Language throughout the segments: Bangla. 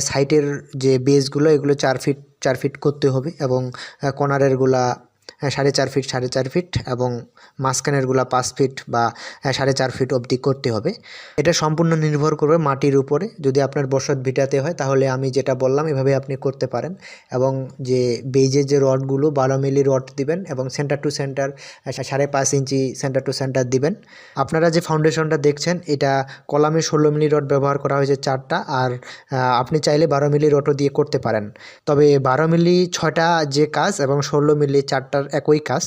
সাইটের যে বেসগুলো এগুলো চার ফিট চার ফিট করতে হবে এবং কর্নারেরগুলা সাড়ে চার ফিট সাড়ে চার ফিট এবং মাঝখানেরগুলা পাঁচ ফিট বা সাড়ে চার ফিট অবধি করতে হবে। এটা সম্পূর্ণ নির্ভর করবে মাটির উপরে। যদি আপনার বসত ভিটাতে হয়, তাহলে আমি যেটা বললাম, এভাবে আপনি করতে পারেন। এবং যে বেজের যে রডগুলো বারো মিলি রড দিবেন এবং সেন্টার টু সেন্টার সাড়ে পাঁচ ইঞ্চি সেন্টার টু সেন্টার দিবেন। আপনারা যে ফাউন্ডেশনটা দেখছেন, এটা কলামে ষোলো মিলি রড ব্যবহার করা হয়েছে চারটা আর আপনি চাইলে বারো মিলি রডও দিয়ে করতে পারেন। তবে বারো মিলি ছটা যে কাজ এবং ষোলো মিলি চারটার একই কাজ।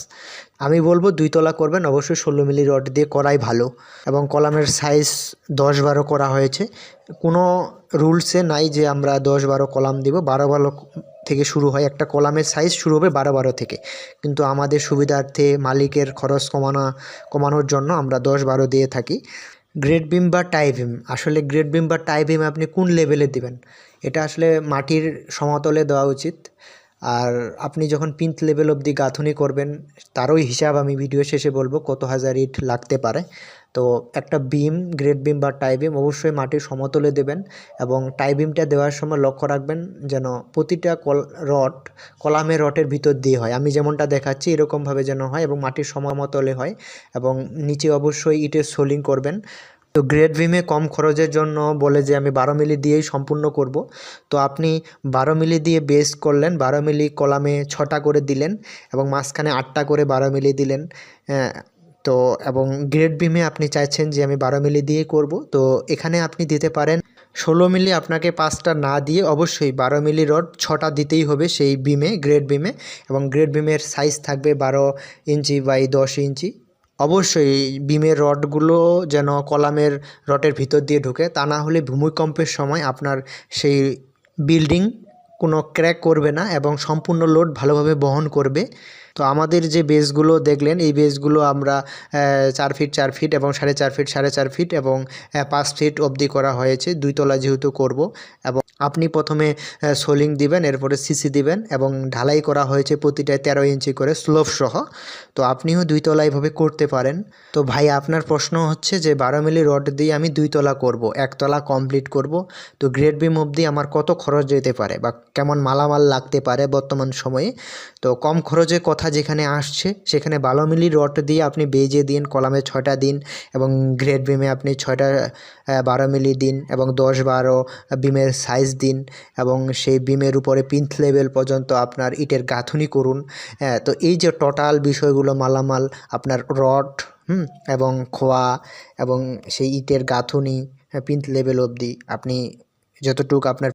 আমি বলব দুই তলা করবেন, অবশ্যই ষোলো মিলি রড দিয়ে করাই ভালো এবং কলামের সাইজ দশ বারো করা হয়েছে। কোনো রুলসে নাই যে আমরা দশ বারো কলাম দিব, বারো বারো থেকে শুরু হয়। একটা কলামের সাইজ শুরু হবে বারো বারো থেকে। কিন্তু আমাদের সুবিধার্থে মালিকের খরচ কমানো, কমানোর জন্য আমরা দশ বারো দিয়ে থাকি। গ্রেড বিম বা টাই বিম আসলে গ্রেড বিম বা টাই বিম আপনি কোন লেভেলে দিবেন? এটা আসলে মাটির সমতলে দেওয়া উচিত। আর আপনি যখন পিন্থ লেভেল অবধি গাঁথুনি করবেন তারই হিসাব আমি ভিডিও শেষে বলব কত হাজার ইট লাগতে পারে। তো একটা বিম গ্রেড বিম বা টাই বিম অবশ্যই মাটির সমতলে দেবেন এবং টাই বিমটা দেওয়ার সময় লক্ষ্য রাখবেন যেন প্রতিটা কল রড কলামের রটের ভিতর দিয়ে হয়। আমি যেমনটা দেখাচ্ছি, এরকমভাবে যেন হয় এবং মাটির সমতলে হয় এবং নিচে অবশ্যই ইটের সোলিং করবেন। তো গ্রেড ভিমে কম খরচের জন্য বলে যে আমি বারো মিলি দিয়েই সম্পূর্ণ করব। তো আপনি বারো মিলি দিয়ে বেস করলেন বারো মিলি কলামে ছটা করে দিলেন এবং মাঝখানে আটটা করে বারো মিলি দিলেন। আহ, তো এবং গ্রেড বিমে আপনি চাইছেন যে আমি বারো মিলি দিয়ে করব। তো এখানে আপনি দিতে পারেন ষোলো মিলি আপনাকে পাঁচটা না দিয়ে অবশ্যই বারো মিলি রড ছটা দিতেই হবে সেই বিমে গ্রেড বিমে এবং গ্রেড বিমের সাইজ থাকবে বারো ইঞ্চি বাই দশ ইঞ্চি। অবশ্যই বিমের রডগুলো যেন কলামের রডের ভিতর দিয়ে ঢোকে, তা না হলে ভূমিকম্পের সময় আপনার সেই বিল্ডিং কোনো ক্র্যাক করবে না এবং সম্পূর্ণ লোড ভালোভাবে বহন করবে। তো আমাদের যে বেসগুলো দেখলেন, এই বেসগুলো আমরা চার ফিট চার ফিট এবং সাড়ে চার ফিট, সাড়ে চার ফিট এবং পাঁচ ফিট অবধি করা হয়েছে। দুই তলা যেহেতু করব এবং আপনি প্রথমে সোলিং দিবেন, এরপরে সিসি দিবেন এবং ঢালাই করা হয়েছে প্রতিটায় তেরো ইঞ্চি করে স্লোপ সহ। তো আপনিও দুই তলা এভাবে করতে পারেন। তো ভাই, আপনার প্রশ্ন হচ্ছে যে বারো মিলি রড দিয়ে আমি দুই তলা করব একতলা কমপ্লিট করব। তো গ্রেড বিম অবধি আমার কত খরচ যেতে পারে বা কেমন মালামাল লাগতে পারে বর্তমান সময়ে? তো কম খরচে কথা যেখানে আসছে, সেখানে বারো মিলি রড দিয়ে আপনি বেজে দিন, কলামে ছয়টা দিন এবং গ্রেড বিমে আপনি ছয়টা বারো মিলি দিন এবং দশ বারো বিমের সাইজ দিন এবং সেই বিমের উপরে পিন্থ লেভেল পর্যন্ত আপনার ইটের গাঁথুনি করুন। হ্যাঁ তো এই যে টোটাল বিষয়গুলো মালামাল, আপনার রড হুম, এবং খোয়া এবং সেই ইটের গাঁথুনি, পিন্থ লেভেল অবধি আপনি যতটুকু আপনার